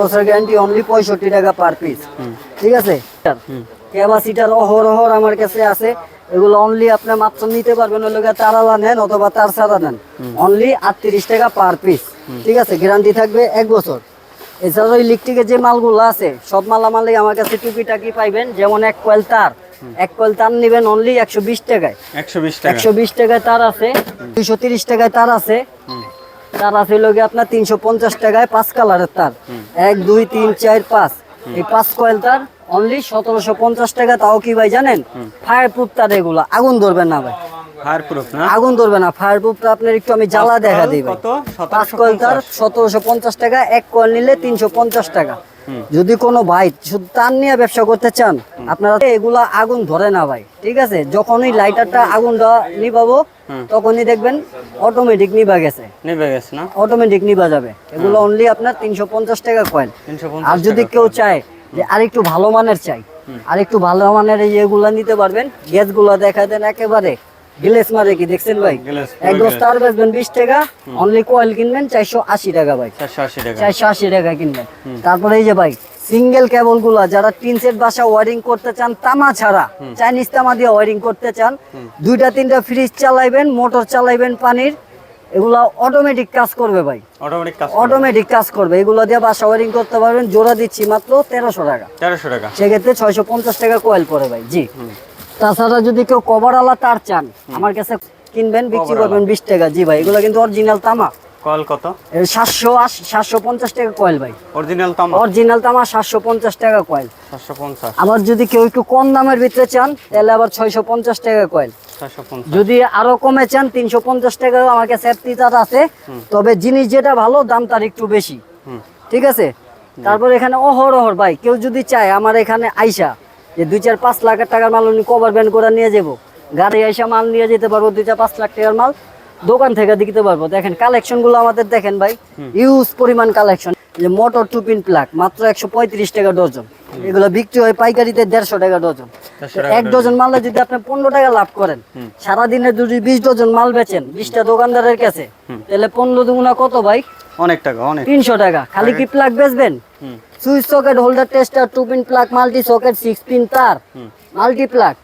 বছর guarantee only পঁয়ষট্টি টাকা পার পিস ঠিক আছে? ক্যাপাসিটার অহরহর আমার কাছে আছে। এগুলো অনলি আপনি মাত্র নিতে পারবেন ওই লোকের তারালা নেন অথবা তার সাদা নেন। অনলি আটত্রিশ টাকা পার পিস ঠিক আছে? গ্যারান্টি থাকবে এক বছর। এছাড়াও ইলেকট্রিকের যে মালগুলো আছে সব মালামালই আমার কাছে টুকিটাকি পাইবেন। যেমন এক কয়েল তার। এক কয়েল তার নেবেন অনলি একশো বিশ টাকায়। একশো বিশ একশো বিশ টাকায় তার আছে। দুইশো তিরিশ টাকায় তার আছে। তার আছে লোকে আপনার তিনশো পঞ্চাশ টাকায় পাঁচ কালারের তার। এক দুই তিন চার পাঁচ। এই পাঁচ কয়েল তার অনলি সতেরোশো পঞ্চাশ টাকা। তাও কি ভাই জানেন? ফায়ার প্রুফ তার এগুলো। আগুন ধরবেন না ভাই। না? আগুন ধরবে না আপনার একটু আমি জ্বালা দেখা দিই কত? টাকা এক কয়েল নিলে তিনশো পঞ্চাশ টাকা। যদি কোনো ভাই শুধু তার নিয়ে ব্যবসা করতে চান আপনারা এগুলা আগুন ধরে না ভাই ঠিক আছে? যখনই লাইটারটা আগুনটা নিবাবো তখনই দেখবেন অটোমেটিক নিবা গেছে। নেবে গেছে না? অটোমেটিক নিবা যাবে। এগুলো অনলি আপনার তিনশো পঞ্চাশ টাকা কয়েল তিনশো আর যদি কেউ চায় যে আরেকটু ভালো মানের চাই আর একটু ভালো মানের এই এগুলা নিতে পারবেন। গ্যাসগুলা দেখা দেন একেবারে। গ্লেস মারে কি দেখছেন ভাই? এক full দশ বেচবেন বিশ টাকা অনলি কয়েল কিনবেন চারশো আশি টাকা ভাই। চারশো আশি টাকা। চারশো আশি টাকা কিনবেন। তারপরে এই যে ভাই সিঙ্গেল কেবলগুলা যারা তিন সেট বাসা ওয়ারিং করতে চান তামা ছাড়া চাইনিজ তামা দিয়ে ওয়ারিং করতে চান দুইটা তিনটা ফ্রিজ চালাইবেন মোটর চালাইবেন পানির এগুলা অটোমেটিক কাজ করবে ভাই। অটোমেটিক কাজ অটোমেটিক কাজ করবে। এগুলো দিয়ে বাসা ওয়ারিং করতে পারবেন জোড়া দিচ্ছি মাত্র তেরোশো টাকা। তেরোশো টাকা। সেক্ষেত্রে ছয়শো পঞ্চাশ টাকা কয়েল পড়ে ভাই জি। তাছাড়া যদি কেউ কভার আলা তার চান আমার কাছে কিনবেন বিক্রি করবেন বিশ টাকা। জি ভাই এগুলো কিন্তু অরিজিনাল তামা। কয়েল কত? সাতশো সাতশো পঞ্চাশ টাকা কয়েল ভাই। অরিজিনাল তাম? অরিজিনাল তামা সাতশো পঞ্চাশ টাকা কয়েল। পঞ্চাশ। আবার যদি কেউ একটু কম দামের ভিতরে চান তাহলে আবার ছয়শো পঞ্চাশ টাকা কয়েল। যদি আরও কমে চান তিনশো পঞ্চাশ টাকা আমার কাছে সেফটি তার আছে। তবে জিনিস যেটা ভালো দাম তার একটু বেশি। ঠিক আছে? তারপর এখানে অহর অহরহর ভাই কেউ যদি চায় আমার এখানে আইসা যে দুই চার পাঁচ লাখ টাকার মাল উনি কভার ব্যান্ড করে নিয়ে যাব। গাড়ি এসে মাল নিয়ে যেতে পারব দুই চার পাঁচ লাখ টাকার মাল দোকান থেকে দিতে পারব। দেখেন কালেকশনগুলো আমাদের দেখেন ভাই ইউজ পরিমাণ কালেকশন যে মোটর টু পিন প্লাগ মাত্র একশো পঁয়ত্রিশ টাকা ডজন এগুলো বিক্রি হয় পাইকারিতে দেড়শো টাকা ডজন এক ডজন মালে যদি আপনি পনেরো টাকা লাভ করেন সারাদিনে যদি বিশ ডজন মাল বেচেন বিশটা দোকানদারের কাছে তাহলে পনেরো দুগুণা কত ভাই? অনেক টাকা অনেক। তিনশো টাকা। খালি কি প্লাগ বেচবেন? Switch socket holder tester two pin plug multi socket six pin তার মাল্টি প্লাগ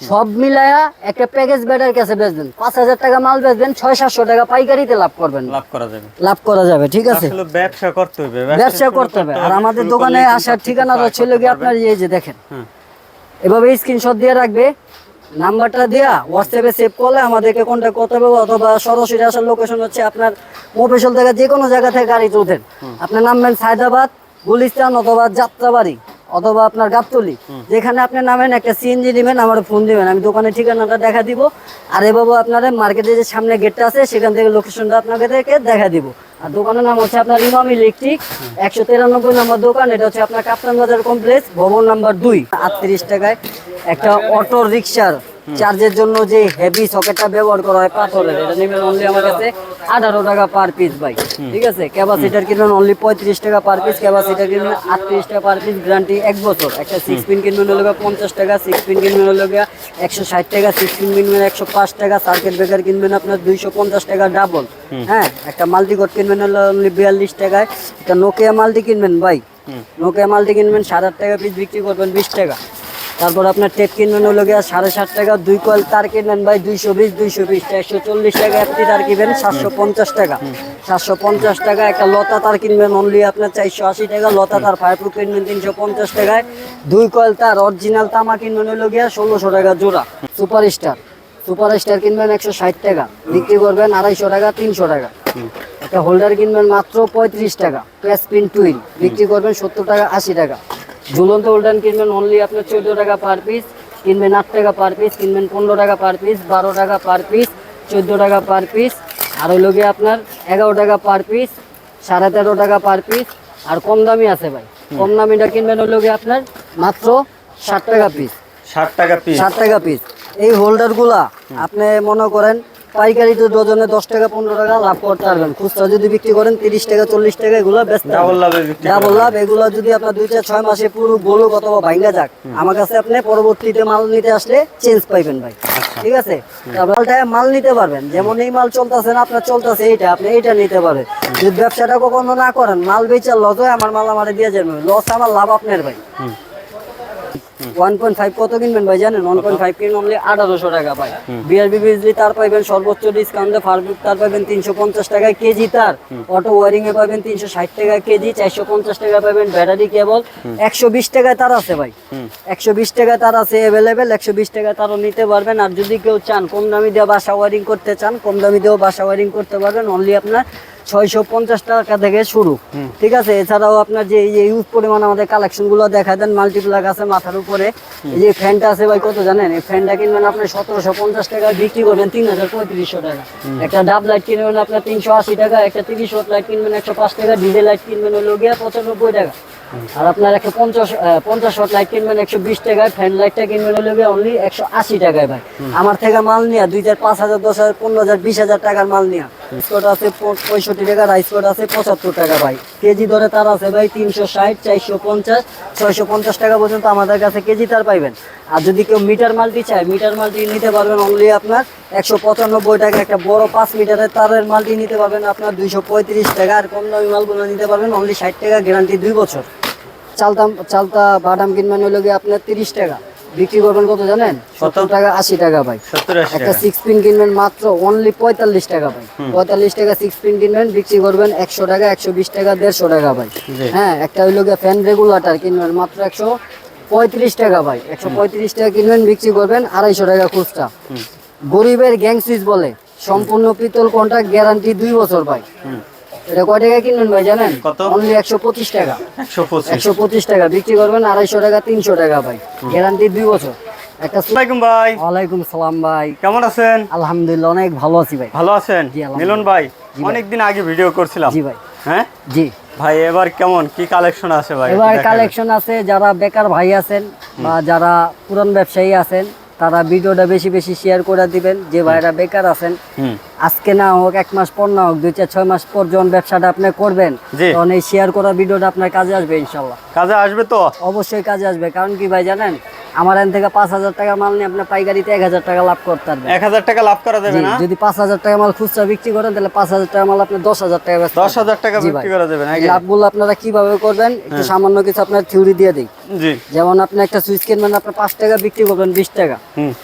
সব মিলায়া একটা প্যাকেজ ব্যাটার কাছে বেচবেন। পাঁচ হাজার টাকা মাল বেচবেন ছয় সাতশো টাকা পাইকারিতে লাভ করবেন। লাভ করা যাবে। লাভ করা যাবে ঠিক আছে? ব্যবসা করতে হবে ব্যবসা করতে হবে। আর আমাদের দোকানে আসার কিন্তু ঠিকানা সবকিছু হচ্ছে লোকে আপনার এই যে দেখেন। হুম। এভাবে স্ক্রিনশট দিয়ে রাখবে। নাম্বারটা দেয়া হোয়াটসঅ্যাপে সেভ করলে আমাদেরকে কন্ট্যাক্ট করতে হবে অথবা সরাসরি আসার লোকেশন হচ্ছে আপনার মোফেশল থেকে যে কোনো জায়গা থেকে গাড়ি তুলতেন। আপনি নামবেন সায়দাবাদ গুলিস্তান অথবা যাত্রাবাড়ি অথবা আপনার গাবতলি যেখানে আপনি নামেন একটা সিএনজি নেবেন আমার ফোন দিবেন। আমি দোকানের ঠিকানাটা দেখা দিব। আর এভাবে আপনার মার্কেটে যে সামনে গেটটা আছে সেখান থেকে লোকেশনটা আপনাকে থেকে দেখা দিব। আর দোকানের নাম হচ্ছে আপনার ইমাম ইলেকট্রিক একশো তিরানব্বই নম্বর দোকান। এটা হচ্ছে আপনার কাপ্তান বাজার কমপ্লেক্স ভবন নাম্বার দুই। আটত্রিশ টাকায় একটা অটো রিক্সার চার্জের জন্য যে হেভি সকেটটা ব্যবহার করা হয় পাথরের এটা নেবেন অনলি আমার কাছে আঠারো টাকা পার পিস ভাই। ঠিক আছে? ক্যাপাসিটার কিনবেন অনলি পঁয়ত্রিশ টাকা পার পিস ক্যাপাসিটার কিনবেন আটত্রিশ টাকা পার পিস গ্যারান্টি এক বছর। একটা সিক্স পিন কিনবেন হলো পঞ্চাশ টাকা সিক্স পিন কিনবেন হলো একশো ষাট টাকা সিক্স পিন কিনবেন একশো পাঁচ টাকা সার্কেট ব্রেকার কিনবেন আপনার দুইশো পঞ্চাশ টাকা ডাবল হ্যাঁ? একটা মাল্টি কোড কিনবেন হলো অনলি বিয়াল্লিশ টাকায়। একটা নোকিয়া মাল্টি কিনবেন ভাই। নোকিয়া মাল্টি কিনবেন সাত টাকা পিস বিক্রি করবেন বিশ টাকা। তারপর আপনার টেপ কিনবেন হলো গিয়ে সাড়ে সাত টাকা, দুই কয়েল তার কিনবেন ভাই দুইশো বিশ দুইশো বিশ, একশো চল্লিশ টাকা একটি তার কিনবেন সাতশো পঞ্চাশ টাকা। সাতশো পঞ্চাশ টাকা একটা লতা তার কিনবেন অনলি আপনার চারশো আশি টাকা, লতা তার ফাইভ ফায়ারপ্রুফ কিনবেন তিনশো পঞ্চাশ টাকায়। দুই কয়েল তার অরিজিনাল তামা কিনবেন হলো গিয়ে ষোলোশো টাকা জোড়া সুপার স্টার সুপার স্টার কিনবেন একশো ষাট টাকা, বিক্রি করবেন আড়াইশো টাকা, তিনশো টাকা। একটা হোল্ডার কিনবেন মাত্র পঁয়ত্রিশ টাকা প্যাস পিন টুইল বিক্রি করবেন সত্তর টাকা, আশি টাকা। ঝুলন্ত হোল্ডার কিনবেন অনলি আপনার চোদ্দ টাকা পার পিস কিনবেন আট টাকা পার পিস কিনবেন পনেরো টাকা পার পিস বারো টাকা পার পিস চোদ্দ টাকা পার পিস আর হইল গিয়ে আপনার এগারো টাকা পার পিস সাড়ে তেরো টাকা পার পিস আর কম দামি আছে ভাই। কম দামিটা কিনবেন হইল গিয়ে আপনার মাত্র ষাট টাকা পিস ষাট টাকা পিস ষাট টাকা পিস এই হোল্ডারগুলা আপনি মনে করেন পাইকারিতে ডজনে দশ টাকা পনেরো টাকা লাভ করতে পারবেন। খুচরা যদি বিক্রি করেন তিরিশ টাকা চল্লিশ টাকা এগুলো ব্যস্ত ডাবল লাভে এগুলো যদি আপনার দুই চার ছয় মাসে পুরো গোলক অথবা ভাঙ্গা যাক আমার কাছে আপনি পরবর্তীতে মাল নিতে আসলে চেঞ্জ পাইবেন ভাই। ঠিক আছে? মালটা মাল নিতে পারবেন। যেমন এই মাল চলতেছে না আপনার চলতেছে এইটা আপনি এইটা নিতে পারবেন যদি ব্যবসাটা কখনো না করেন মাল বেচার লস হয় আমার মাল আমার দিয়ে যাবেন লস আমার লাভ আপনার ভাই। ওয়ান পয়েন্ট ফাইভ কত কিনবেন ভাই জানেন? ওয়ান পয়েন্ট ফাইভ কিনবেন অনলি আঠারোশো টাকা পাই বিআরবি বিজলি তার পাইবেন সর্বোচ্চ ডিসকাউন্টে ফার্বিক তার পাবেন তিনশো পঞ্চাশ টাকায় কেজি তার। অটো ওয়ারিং এ পাবেন তিনশো ষাট টাকা কেজি চারশো পঞ্চাশ টাকা পাবেন ব্যাটারি কেবল একশো বিশ টাকায় তার আছে ভাই। একশো বিশ টাকায় তার আছে অ্যাভেলেবেল একশো বিশ টাকায় তারও নিতে পারবেন। আর যদি কেউ চান কম দামি দিয়ে বাসা ওয়ারিং করতে চান কম দামি দিয়েও বাসা ওয়ারিং করতে পারবেন। অনলি আপনার ছয়শো পঞ্চাশ টাকা থেকে শুরু। ঠিক আছে? এছাড়াও আপনার যে ইউজ পরিমাণ আমাদের কালেকশনগুলো দেখা দেন মাল্টিপ্লাক আছে মাথার উপরে এই যে ফ্যানটা আছে ভাই কত জানেন? এই ফ্যানটা কিনবেন আপনি সতেরোশো পঞ্চাশ টাকা বিক্রি করবেন তিন হাজার পঁয়ত্রিশশো টাকা। একটা ডাব লাইট কিনবেন আপনার তিনশো আশি টাকা একটা তিরিশ ওয়াট লাইট কিনবেন একশো পাঁচ টাকা ডিজেল লাইট কিনবেন হলো গিয়া পঁচানব্বই টাকা। আর আপনার একশো পঞ্চাশ পঞ্চাশ ওয়াট লাইট কিনবেন একশো বিশ টাকায় ফ্যান লাইটটা কিনবেন হলো গিয়ে অনলি একশো আশি টাকায় ভাই। আমার থেকে মাল নিয়ে দুই হাজার পাঁচ হাজার দশ হাজার পনেরো হাজার বিশ হাজার টাকার মাল নিয়ে। স্কট আছে পঁয়ষট্টি টাকা আছে পঁচাত্তর টাকা ভাই। কেজি তার আছে ভাই তিনশো ষাট, চারশো পঞ্চাশ, ছয়শো পঞ্চাশ টাকা পর্যন্ত আমাদের কাছে কেজি তার পাইবেন। আর যদি কেউ মিটার মাল্টি মিটার মাল্টি নিতে পারবেন অনলি আপনার একশো পঁচানব্বই টাকা একটা বড় পাঁচ মিটারের তারের মাল্টি নিতে পারবেন আপনার পঁয়ত্রিশ টাকা, আর কম দামি মালগুলো নিতে পারবেন অনলি ষাট টাকা গ্যারান্টি দুই বছর। চালতাম চালতা বাদাম কিনবেন হলো গিয়ে আপনার তিরিশ টাকা। বিক্রি করবেন কত জানেন? সত্তর টাকা আশি টাকা ভাই। একটা সিক্স পিন কিনবেন মাত্র অনলি পঁয়তাল্লিশ টাকা ভাই। পঁয়তাল্লিশ টাকা সিক্স পিন কিনবেন বিক্রি করবেন একশো টাকা একশো বিশ টাকা দেড়শো টাকা ভাই। হ্যাঁ একটা হইল গিয়ে ফ্যান রেগুলেটর কিনবেন মাত্র একশো পঁয়ত্রিশ টাকা ভাই। একশো পঁয়ত্রিশ টাকা কিনবেন বিক্রি করবেন আড়াইশো টাকা খুচরা। গরিবের গ্যাং সুইচ বলে সম্পূর্ণ পিতল কন্ট্রাক্ট গ্যারান্টি দুই বছর ভাই। এটা কয় টাকা কিনবেন ভাই জানেন? কত? অনলি একশো পঁচিশ টাকা। একশো পঁচিশ। টাকা। বিক্রি করবেন আড়াইশো টাকা তিনশো টাকা ভাই। গ্যারান্টি দুই বছর। একটা ভাই। ওয়ালাইকুম সালাম ভাই। কেমন আছেন? আলহামদুলিল্লাহ অনেক ভালো আছি ভাই। ভালো আছেন? মিলন ভাই অনেকদিন আগে ভিডিও করছিলাম। জি ভাই। হ্যাঁ? জি। ভাই এবার কেমন? কি কালেকশন আছে ভাই? এবার কালেকশন আছে যারা বেকার ভাই আছেন বা যারা পুরান ব্যবসায়ী আছেন তারা ভিডিওটা বেশি বেশি শেয়ার করে দিবেন যে ভাইরা বেকার আছেন। আজকে না হোক এক মাস পর না হোক দুই চার ছয় মাস পর যখন ব্যবসাটা আপনি করবেন তখন এই শেয়ার করা ভিডিওটা আপনার কাজে আসবে ইনশাল্লাহ। কাজে আসবে তো? অবশ্যই কাজে আসবে কারণ কি ভাই জানেন? আমার এন থেকে পাঁচ হাজার টাকা মাল নিয়ে আপনার পাইকারিতে এক হাজার টাকা লাভ করতে পারবেন। এক হাজার টাকা লাভ করা যাবে না? যদি পাঁচ হাজার টাকা মাল খুচরা বিক্রি করেন তাহলে পাঁচ হাজার টাকা মাল আপনি দশ হাজার টাকা দশ হাজার টাকা। বিক্রি করা যাবে লাভগুলো আপনারা কীভাবে করবেন একটু সামান্য কিছু আপনার থিওরি দিয়ে দিই। যেমন আপনি একটা সুইচ কিনবেন আপনার পাঁচ টাকা বিক্রি করবেন বিশ টাকা।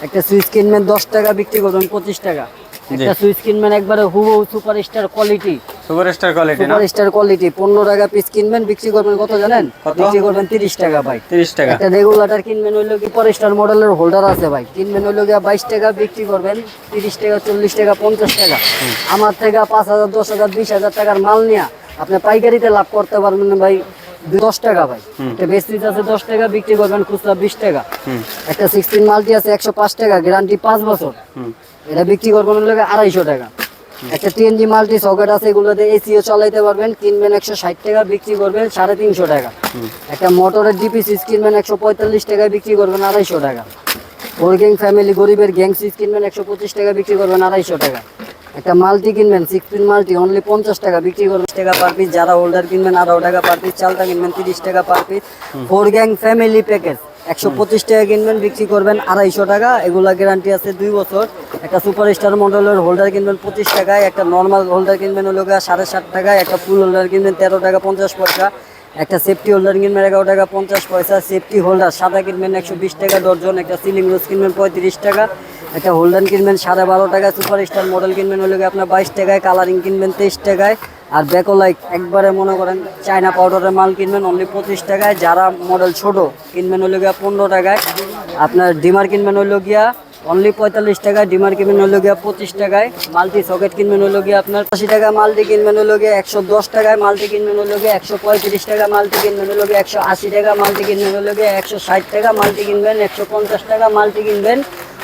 একটা সুইচ কিনবেন দশ টাকা বিক্রি করবেন পঁচিশ টাকা। একটা সুইচ কিনবেন একবারে হুবহু super star quality super star quality না? সুপার স্টার কোয়ালিটি পনেরো টাকা পিস কিনবেন বিক্রি করবেন কত জানেন? বিক্রি করবেন তিরিশ টাকা ভাই। তিরিশ টাকা। একটা রেগুলেটর কিনবেন হইল কি সুপার স্টার মডেলের হোল্ডার আছে ভাই। কিনবেন হইল গিয়া বাইশ টাকা বিক্রি করবেন তিরিশ টাকা চল্লিশ টাকা পঞ্চাশ টাকা। আমার থেকে পাঁচ হাজার দশ হাজার বিশ হাজার টাকার মাল নিয়ে আপনি পাইকারিতে লাভ করতে পারবেন ভাই দশ টাকা ভাই। একটা বেশ পিস আছে দশ টাকা বিক্রি করবেন খুচরা বিশ টাকা। একটা সিক্সটিন মাল্টি আছে একশো পাঁচ টাকা গ্যারান্টি পাঁচ বছর। এটা বিক্রি করবেন হলো গিয়ে আড়াইশো টাকা। একটা টিএনজি মাল্টি সকেট আছে এগুলোতে এসিও চালাইতে পারবেন কিনবেন একশো ষাট টাকা বিক্রি করবেন সাড়ে তিনশো টাকা। একটা মোটরের ডিপি সুইচ কিনবেন একশো পঁয়তাল্লিশ টাকায় বিক্রি করবেন আড়াইশো টাকা। ওয়ার্কিং ফ্যামিলি গরিবের গ্যাং সুইচ কিনবেন একশো পঁচিশ টাকা বিক্রি করবেন আড়াইশো টাকা। একটা মাল্টি কিনবেন সিক্স পিন মাল্টি অনলি পঞ্চাশ টাকা বিক্রি করবেন টাকা পার পিস যারা হোল্ডার কিনবেন আড়াই টাকা পার পিস চালটা কিনবেন তিরিশ টাকা per piece four gang family package একশো পঁচিশ টাকা কিনবেন, বিক্রি করবেন আড়াইশো টাকা। এগুলা গ্যারান্টি আছে দুই বছর। একটা সুপার স্টার মডেলের হোল্ডার কিনবেন পঁচিশ টাকায়, একটা নর্মাল হোল্ডার কিনবেন হলো সাড়ে সাত টাকায়, একটা ফুল হোল্ডার কিনবেন তেরো টাকা পঞ্চাশ পয়সা। একটা সেফটি হোল্ডার কিনবেন এগারো টাকা পঞ্চাশ পয়সা। সেফটি হোল্ডার সাদা কিনবেন একশো বিশ টাকা দর্জন একটা সিলিং রোজ কিনবেন পঁয়ত্রিশ টাকা। একটা হোল্ডার কিনবেন সাড়ে বারো টাকা সুপার স্টার মডেল কিনবেন হলো আপনার বাইশ টাকায় কালারিং কিনবেন তেইশ টাকায়। আর দেখো লাইক একবারে মনে করেন চায়না পাউডারের মাল কিনবেন অনলি পঁচিশ টাকায়। যারা মডেল ছোট কিনবেন হলো গিয়া পনেরো টাকায়। আপনার ডিমার কিনবেন হলো গিয়া অনলি পঁয়তাল্লিশ টাকায়, ডিমার কিনবেন হলো গিয়া পঁচিশ টাকায়। মাল্টি সকেট কিনবেন হলো গিয়া আপনার আশি টাকা মাল্টি কিনবেন হলো গিয়া একশো দশ টাকায়। মাল্টি কিনবেন হলো গিয়া একশো পঁয়ত্রিশ টাকা মাল্টি কিনবেন হলো গিয়া একশো আশি টাকা মাল্টি কিনবেন হলো গিয়া একশো ষাট টাকা মাল্টি কিনবেন একশো পঞ্চাশ টাকা মাল্টি কিনবেন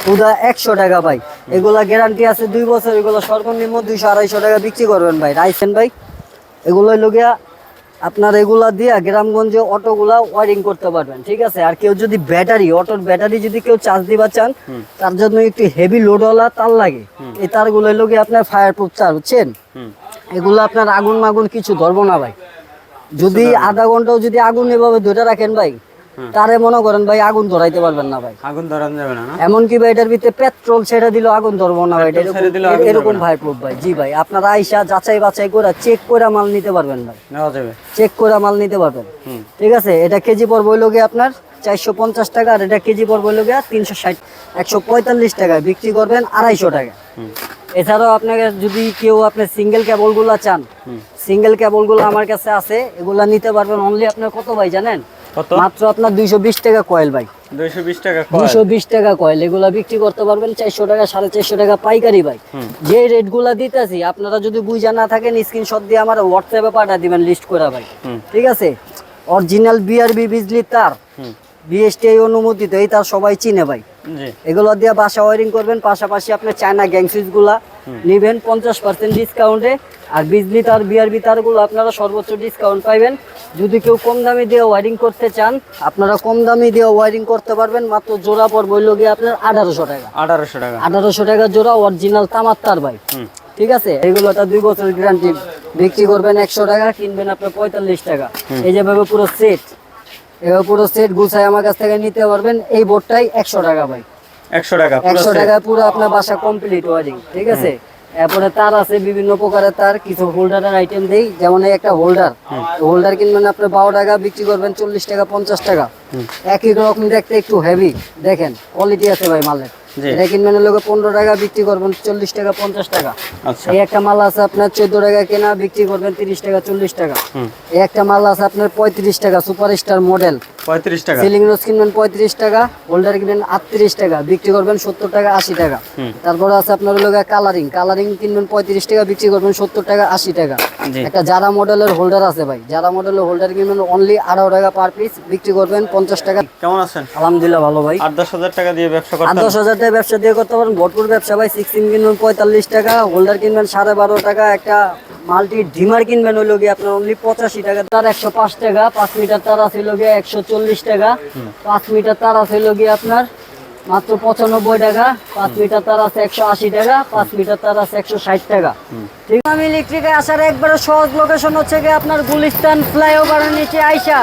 পুরা একশো টাকা ভাই। এগুলা গ্যারান্টি আছে দুই বছর এগুলো সর্বনিম্ন দুইশো আড়াইশো টাকা বিক্রি করবেন ভাই। রাইসেন ভাই? এগুলো হইল গিয়া আপনার এগুলা দিয়া গ্রামগঞ্জে অটোগুলা ওয়ারিং করতে পারবেন ঠিক আছে? আর কেউ যদি ব্যাটারি অটোর ব্যাটারি যদি কেউ চার্জ দিবা চান তার জন্য একটু হেভি লোডওয়ালা তার লাগে। এই তারগুলো লোকে আপনার ফায়ার প্রুফ তার বুঝছেন? এগুলো আপনার আগুন মাগুন কিছু ধরবো না ভাই। যদি আধা ঘন্টাও যদি আগুন এভাবে ধরে রাখেন ভাই তারে মনে করেন ভাই আগুন ধরাইতে পারবেন না ভাই। আগুন ধরানো যাবে না এমনকি ভাই এটার ভিতরে পেট্রোল ছেড়ে দিল আগুন ধরবো না ভাই। এরকম-। ভাই প্রুফ ভাই। জি ভাই আপনারা আইসা যাচাই বাছাই করে চেক করে মাল নিতে পারবেন ভাই। নেওয়া যাবে। চেক করে মাল নিতে পারবেন। ঠিক আছে? এটা কেজি পর বইল গিয়ে আপনার চারশো পঞ্চাশ টাকা আর এটা কেজি পর বইল গিয়ে তিনশো ষাট একশো পঁয়তাল্লিশ টাকায় বিক্রি করবেন আড়াইশো টাকা। এছাড়াও আপনাকে যদি কেউ আপনি সিঙ্গেল কেবলগুলো চান সিঙ্গেল কেবলগুলো আমার কাছে আছে এগুলা নিতে পারবেন। অনলি আপনার কত ভাই জানেন? মাত্র আপনার দুইশো বিশ টাকা কয়েল ভাই। দুইশো বিশ টাকা দুইশো বিশ টাকা কয়েল এগুলা বিক্রি করতে পারবেন চারশো টাকা সাড়ে চারশো টাকা পাইকারি ভাই। যে রেটগুলা দিতেছি আপনারা যদি বুঝা না থাকেন স্ক্রিনশট দিয়ে আমার হোয়াটসঅ্যাপে পাঠা দিবেন লিস্ট করে ভাই। ঠিক আছে? অরিজিনাল বিআরবি বিজলি তার বিএসটিআই অনুমোদিত এই তার সবাই চিনে ভাই। এগুলো দিয়ে বাসা ওয়ারিং করবেন পাশাপাশি আপনার চায়না গ্যাংগুলা নিবেন পঞ্চাশ পার্সেন্ট ডিসকাউন্টে আর বিজলি তার বিআরবি তারগুলো আপনারা সর্বোচ্চ ডিসকাউন্ট পাইবেন। যদি কেউ কম দামে দিয়ে ওয়ারিং করতে চান আপনারা কম দামে দিয়ে ওয়ারিং করতে পারবেন। মাত্র জোড়া পর বইল গিয়ে আপনার আঠারোশো টাকা। আঠারোশো টাকা। আঠারোশো টাকা জোড়া অরিজিনাল তামার তার ভাই ঠিক আছে? এগুলোটা দুই বছর গ্যারান্টি বিক্রি করবেন একশো টাকা কিনবেন আপনার পঁয়তাল্লিশ টাকা। এই যেভাবে পুরো সেট এবার পুরো সেট গুছায় আমার কাছ থেকে নিতে পারবেন। এই বোর্ডটাই একশো টাকা ভাই। একশো টাকা একশো টাকা পুরো আপনার বাসা কমপ্লিট ওয়ারিং ঠিক আছে? এরপরে তার আছে বিভিন্ন প্রকারের তার কিছু হোল্ডারের আইটেম দেই যেমন এই একটা হোল্ডার হোল্ডার কিনবেন আপনি বারো টাকা বিক্রি করবেন চল্লিশ টাকা পঞ্চাশ টাকা। একই রকম দেখতে একটু হেভি দেখেন কোয়ালিটি আছে ভাই মালের। জি। এটা কিনবেন লোকে পনেরো টাকা বিক্রি করবেন চল্লিশ টাকা পঞ্চাশ টাকা। আচ্ছা। এই একটা মাল আছে আপনার চোদ্দ টাকা কেনা বিক্রি করবেন তিরিশ টাকা চল্লিশ টাকা। এই একটা মাল আছে আপনার পঁয়ত্রিশ টাকা সুপার স্টার মডেল পঁয়ত্রিশ টাকা। সিলিং রোজ কিনবেন পঁয়ত্রিশ টাকা হোল্ডার কিনবেন আটত্রিশ টাকা বিক্রি করবেন সত্তর টাকা আশি টাকা। হুম। তারপরে আছে আপনার হলো কালারিং কালারিং কিনবেন পঁয়ত্রিশ টাকা বিক্রি করবেন সত্তর টাকা আশি টাকা। একটা যারা মডেলের হোল্ডার আছে ভাই। যারা মডেলের হোল্ডার কিনবেন অনলি আঠারো টাকা পার পিস বিক্রি করবেন পঞ্চাশ টাকা। কেমন আছেন? আলহামদুলিল্লাহ ভালো ভাই। আট দশ হাজার টাকা দিয়ে ব্যবসা করতেন? দশ হাজার টাকা ব্যবসা দিয়ে করতে পারেন। ভরপুর ব্যবসা ভাই। সিক্সটিন কিনবেন পঁয়তাল্লিশ টাকা হোল্ডার কিনবেন সাড়ে বারো টাকা একটা মাল্টি ডিমার কিনবেন হইল গিয়ে আপনার অনলি পঁচাশি টাকা। তার একশো পাঁচ টাকা পাঁচ মিটার তার আছে গিয়ে একশো চল্লিশ টাকা। পাঁচ মিটার তার আছে গিয়ে আপনার মাত্র পঁচানব্বই টাকা। পাঁচ মিটার তার আছে একশো আশি টাকা পাঁচ মিটার তার আছে একশো ষাট টাকা। ঠিক আমি ইলেকট্রিকে আসার একবারে সহজ লোকেশন হচ্ছে গিয়ে আপনার গুলিস্তান ফ্লাইওভারের নিচে আইসা।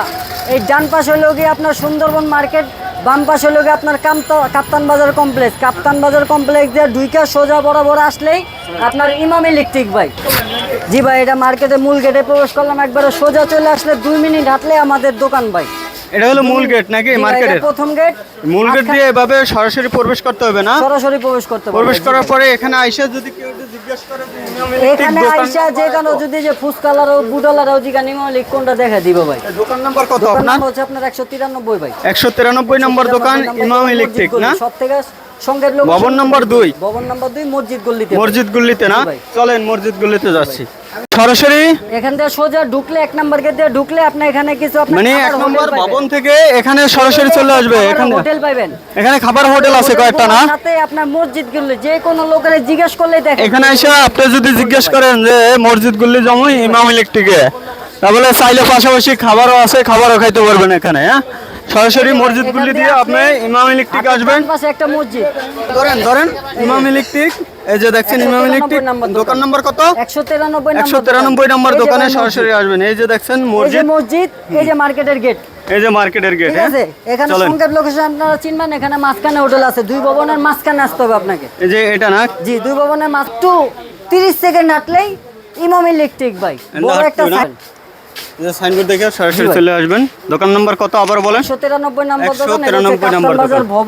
এই ডান পাশ গিয়ে আপনার সুন্দরবন মার্কেট বাম পাশে হলো আপনার কামতা, কাপ্তান বাজার কমপ্লেক্স কাপ্তান বাজার কমপ্লেক্স দিয়ে দুইটা সোজা বরাবর আসলেই আপনার ইমাম ইলেকট্রিক ভাই। জি ভাই, এটা মার্কেটে মূল গেটে প্রবেশ করলাম, একবারে সোজা চলে আসলে দুই মিনিট হাঁটলে আমাদের দোকান ভাই। এটা হলো মূল গেট নাকি? মার্কেটের প্রথম গেট মূল গেট দিয়ে এভাবে সরাসরি প্রবেশ করতে হবে না? সরাসরি প্রবেশ করতে হবে। প্রবেশ করার পরে এখানে আইসা যদি কেউ যদি জিজ্ঞেস করে এখানে আইসা যে কোনো যদি যে ফুসকালার ও বুডালার জিগা ইলেকট্রিক কোনটা দেখা দিব ভাই? দোকান নাম্বার কত আপনার? হচ্ছে আপনার একশো তিরানব্বই ভাই। একশো তিরানব্বই নম্বর দোকান ইমাম ইলেকট্রিক না? সব থেকে সঙ্গের লোক ভবন নম্বর দুই। ভবন নাম্বার দুই মসজিদ গল্লিতে মসজিদ গুল্লিতে না? চলেন মসজিদ গুল্লিতে যাচ্ছি। সরাসরি? এখান থেকে সোজা ঢুকলে এক নাম্বার গেট দিয়ে ঢুকলে আপনি এখানে কিছু আপনি মানে এক নম্বর ভবন থেকে এখানে সরাসরি চলে আসবে এখানে। হোটেল পাবেন এখানে খাবার হোটেল আছে কয়েকটা না? সাথে আপনার মসজিদ গল্লি যে কোনো লোকের জিজ্ঞেস করলেই দেখেন। এখানে এসে আপনি যদি জিজ্ঞেস করেন যে মসজিদ গুল্লি জমই ইমাম ইলেকট্রিকে? তাহলে চাইলে পাশাপাশি খাবারও আছে খাবারও খাইতে পারবেন এখানে হ্যাঁ? সরাসরি মসজিদ দিয়ে আপনি ইমাম ইলেকট্রিক আসবেন। পাশে একটা মসজিদ। ধরেন ধরেন। ইমাম ইলেকট্রিক এই যে দেখছেন ইমাম ইলেকট্রিক 193 নম্বর দোকান নাম্বার কত? একশো তিরানব্বই একশো তিরানব্বই নম্বর দোকানে সরাসরি আসবেন। এই যে দেখছেন মসজিদ। মসজিদ এই যে মার্কেটের গেট। এই যে মার্কেটের গেট ঠিক আছে? এখানে সংকেত লোকেশন আপনারা চিনবেন এখানে মাঝখানে হোটেল আছে। দুই ভবনের মাঝখানে আসতে হবে আপনাকে। এই যে এটা না? জি দুই ভবনের মাঝ টু তিরিশ সেকেন্ড হাঁটলেই ইমাম ইলেকট্রিক ভাই। বড় একটা সাইনবোর্ড দেখে সরাসরি চলে আসবেন। দোকান নাম্বার কত? আবার বলেন। একশো তিরানব্বই নম্বর